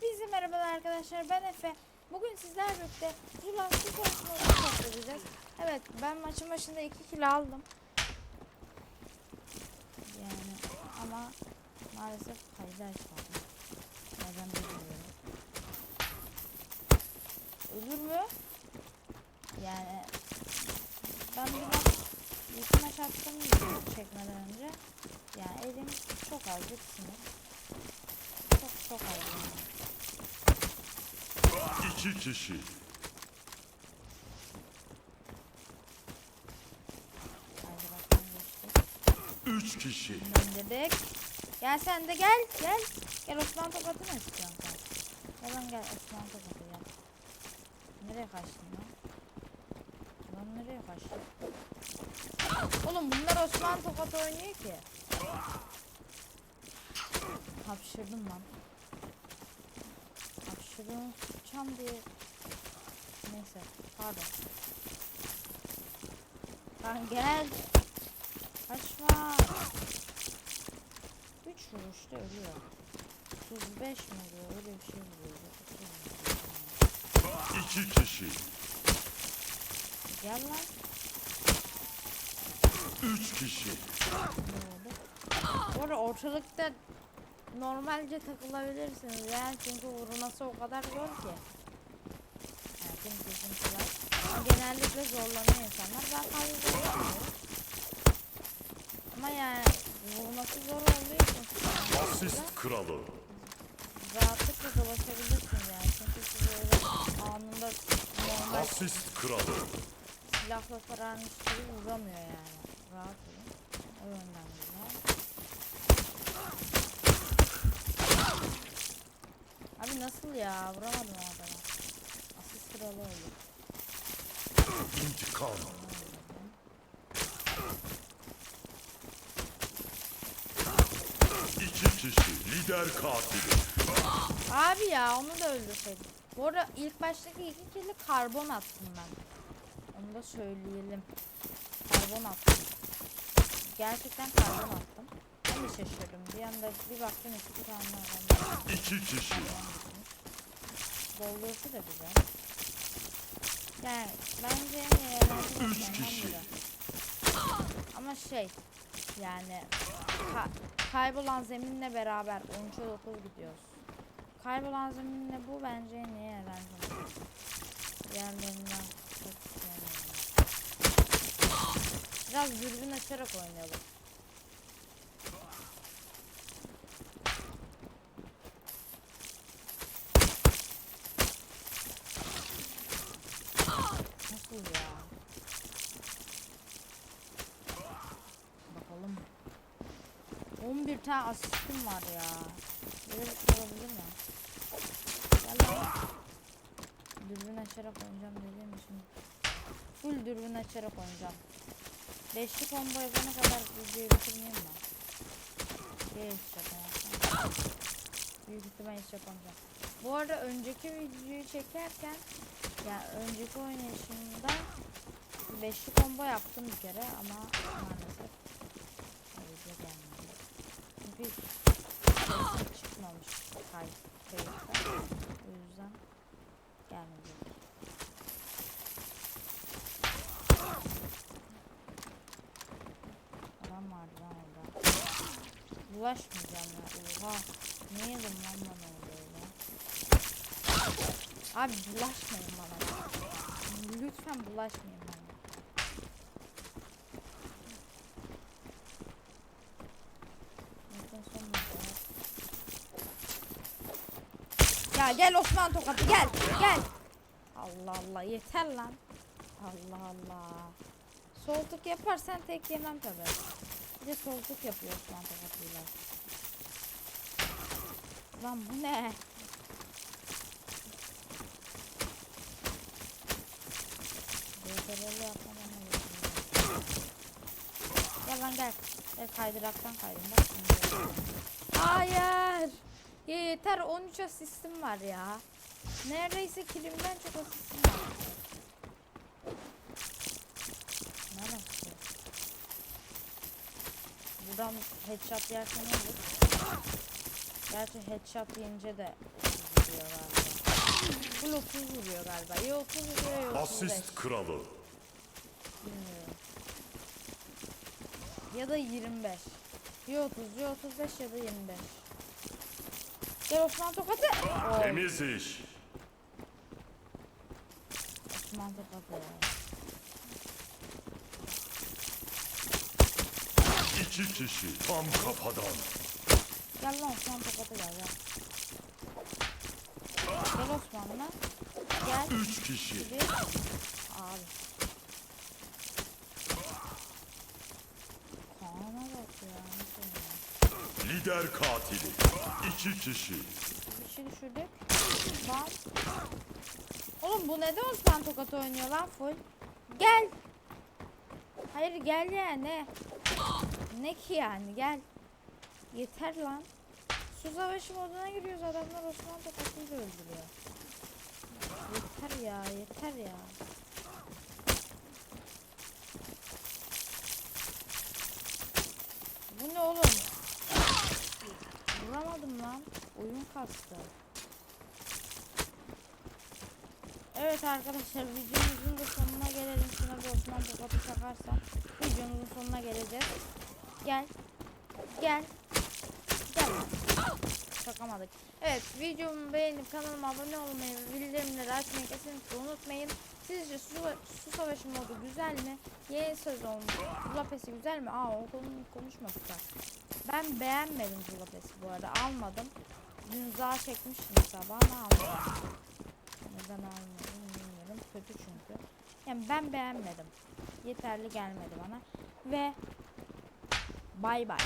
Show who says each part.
Speaker 1: Hepinize merhabalar arkadaşlar ben Efe. Bugün sizlerle birlikte Zula Super Smash edeceğiz. Evet ben maçın başında 2 kilo aldım. Yani ama maalesef kaydı açmadım. Neden bilmiyorum. Ölür mü? Yani ben yüzüme çarptım video çekmeden önce. Yani elim çok azıcık sinir. Çok çok az.
Speaker 2: İki kişi. Üç kişi.
Speaker 1: Döndürdük. Gel sen de gel gel. Gel Osman Tokat'ı mı istiyorsun sen? Gel lan gel Osman Tokat'ı gel. Nereye kaçtın lan? Lan nereye kaçtın? Oğlum bunlar Osman Tokat oynuyor ki. Hapşırdım lan. Hapşırdım tutacağım diye. Neyse pardon. Lan gel. Kaçma. 3 vuruşta ölüyor. 35 mi oluyor? Öyle bir şey oluyor.
Speaker 2: İki kişi.
Speaker 1: Gel lan.
Speaker 2: Üç kişi.
Speaker 1: Ne oldu? Bu arada ortalıkta normalce takılabilirsiniz yani çünkü vurması o kadar zor ki. Yani kesintiler. Genellikle zorlanıyor insanlar. Ben fazla zorlanmıyorum. Ama yani vurması zor olduğu için
Speaker 2: Asist kralı.
Speaker 1: rahatlıkla dolaşabilirsiniz yani. Çünkü siz öyle anında normal
Speaker 2: Asist kralı.
Speaker 1: silahla sararmış gibi vuramıyor yani. Rahat olun. O yönden güzel. Abi nasıl ya? Vuramadım o adamı. Asist kralı oldu.
Speaker 2: İntikam. İki kişi. Lider katili.
Speaker 1: Abi ya onu da öldürseydim. Bu arada ilk baştaki iki kili karbon attım ben. Onu da söyleyelim. Karbon attım. Gerçekten karbon attım. De şaşırdım. Bir anda bir baktım iki tane adam.
Speaker 2: İki kişi.
Speaker 1: Doldurusu da güzel. Yani bence en iyi eğlenceli
Speaker 2: Üç kişi.
Speaker 1: Ama şey yani ka- kaybolan zeminle beraber 13'e 9 gidiyoruz. Kaybolan zeminle bu bence en iyi eğlenceli. Diğerlerinden çok sevmiyorum. Biraz dürbün açarak oynayalım. Nasıl ya? Bakalım. 11 tane asistim var ya. Böyle şey olabilir mi? Gel lan. Dürbün açarak oynayacağım dediğim için. Full dürbün açarak oynayacağım. Beşli combo yapana kadar videoyu bitirmeyeyim mi? Bir hiç yapamazsam. Büyük ihtimal hiç yapamayacağım. Bu arada önceki videoyu çekerken ya önceki oynayışımda beşli combo yaptım bir kere ama maalesef video gelmedi. Çünkü sesim çıkmamış kay kayıtta. O yüzden gelmedi. Adam vardı lan orada. Bulaşmayacağım ya. Oha. Ne yedim lan bana öyle? Abi bulaşmayın bana. Lütfen bulaşmayın bana. Ya gel Osman Tokat'ı gel gel. Allah Allah yeter lan. Allah Allah. Soğukluk yaparsan tek yemem tabi. Bir de soğukluk yapıyor Osman Tokat'ıyla. Lan bu ne? BTR'li yapmam Gel lan gel. Gel kaydıraktan kaydım bak şimdi. Hayır. Yeter 13 asistim var ya. Neredeyse kilimden çok asistim var. Ne nasıl? Buradan headshot yersen olur? Gerçi headshot yiyince de 30 vuruyor galiba. Full 30 vuruyor galiba. Ya 30 vuruyor ya 35.
Speaker 2: Asist kralı.
Speaker 1: Bilmiyorum. Ya da 25. Ya 30 ya 35 ya da 25. Gel Osman Tokat'ı. Oo,
Speaker 2: Temiz iş.
Speaker 1: Osman Tokat'ı. ya.
Speaker 2: İki kişi tam kafadan.
Speaker 1: Gel lan Osman Tokat'ı gel gel. Gel Osman'la. Gel.
Speaker 2: Üç kişi.
Speaker 1: Bir. Abi. Kaan'a bak ya.
Speaker 2: Lider katili. İki kişi.
Speaker 1: Bir şey düşürdük. Lan. Oğlum bu neden Osman Tokat oynuyor lan full? Gel. Hayır gel ya ne? Ne ki yani gel. Yeter lan. Su savaşı moduna giriyoruz adamlar Osman Tokat'ıyla öldürüyor. Yeter ya yeter ya. Bu ne oğlum? Vuramadım lan. Oyun kastı. Evet arkadaşlar videomuzun da sonuna gelelim. Şuna bir Osman Tokat'ı çakarsam videomuzun sonuna geleceğiz. Gel. Gel. Gel. Çakamadık. Evet videomu beğenip kanalıma abone olmayı ve bildirimleri açmayı kesinlikle unutmayın. Sizce su, su savaşı modu güzel mi? Yeni sezon Zulapesi güzel mi? Aa o konuyu konuşmadık da. Ben beğenmedim Zulapesi bu arada almadım. Dün za çekmiştim sabahına almadım. Neden almadım bilmiyorum. Kötü çünkü. Yani ben beğenmedim. Yeterli gelmedi bana. Ve bay bay.